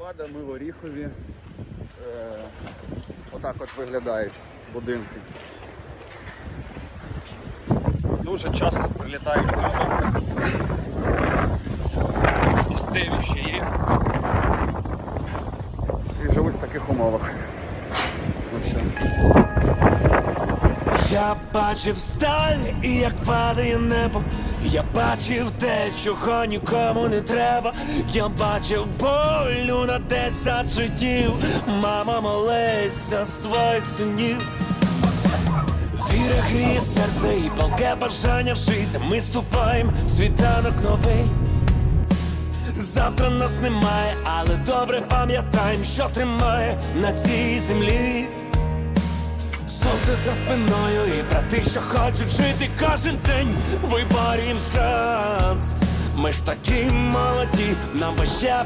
листопада ми в Оріхові. Е, отак от виглядають будинки. Дуже часто прилітають каби. Місцеві ще є. І живуть в таких умовах. Ну. Я бачив сталь, і як падає небо. Я бачив те, чого нікому не треба. Я бачив болю на десять життів. Мама молись за своїх синів. Віра гріє серце і палке бажання жити. Ми ступаємо світанок новий. Завтра нас немає, але добре пам'ятаємо, що тримає на цій землі. Сонце за спиною і брати, що хочуть жити кожен день, виборім шанс. Ми ж такі молоді, нам би ще